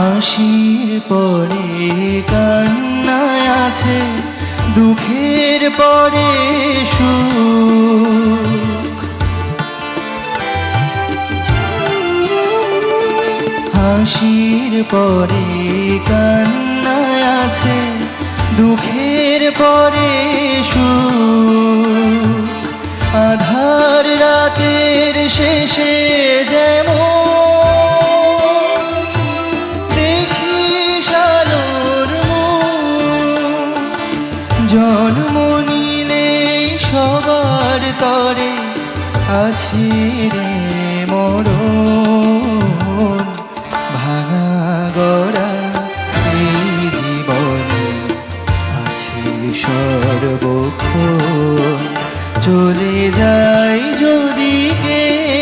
হাসির পরে কান্নায় আছে দুঃখের পরে সুখ। হাসির পরে কান্নায় আছে দুঃখের পরে সুখ। সবার তরে আছি রে মোর ভাঙা গড়া এই জীবনে আছে সর্বক্ষণ। চলে যাই যদি কেউ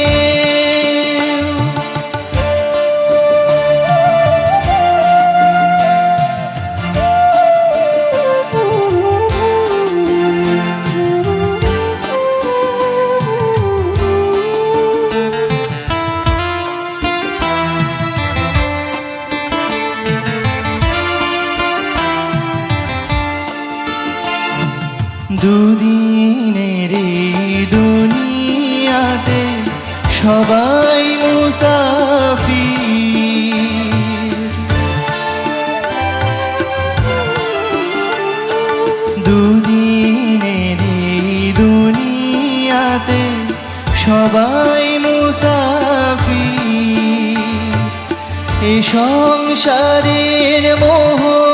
দুদিনের দুনিয়াতে সবাই মুসাফির। দুদিনের দুনিয়াতে সবাই মুসাফির। এ সংসারের মোহ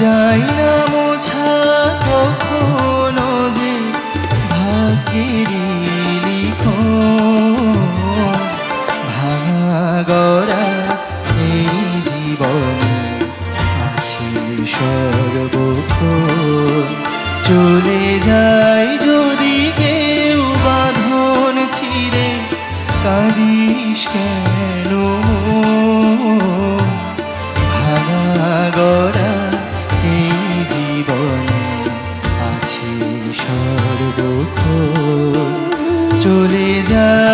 যাই না মোছা কখনো যে ভাগ্যেরই লিখো। ভাঙা গড়া এই জীবনে আছে সর্বক্ষ চলে যাই যদি কেউ বাঁধন ছিঁড়ে, কাঁদিস কেন? চলে যা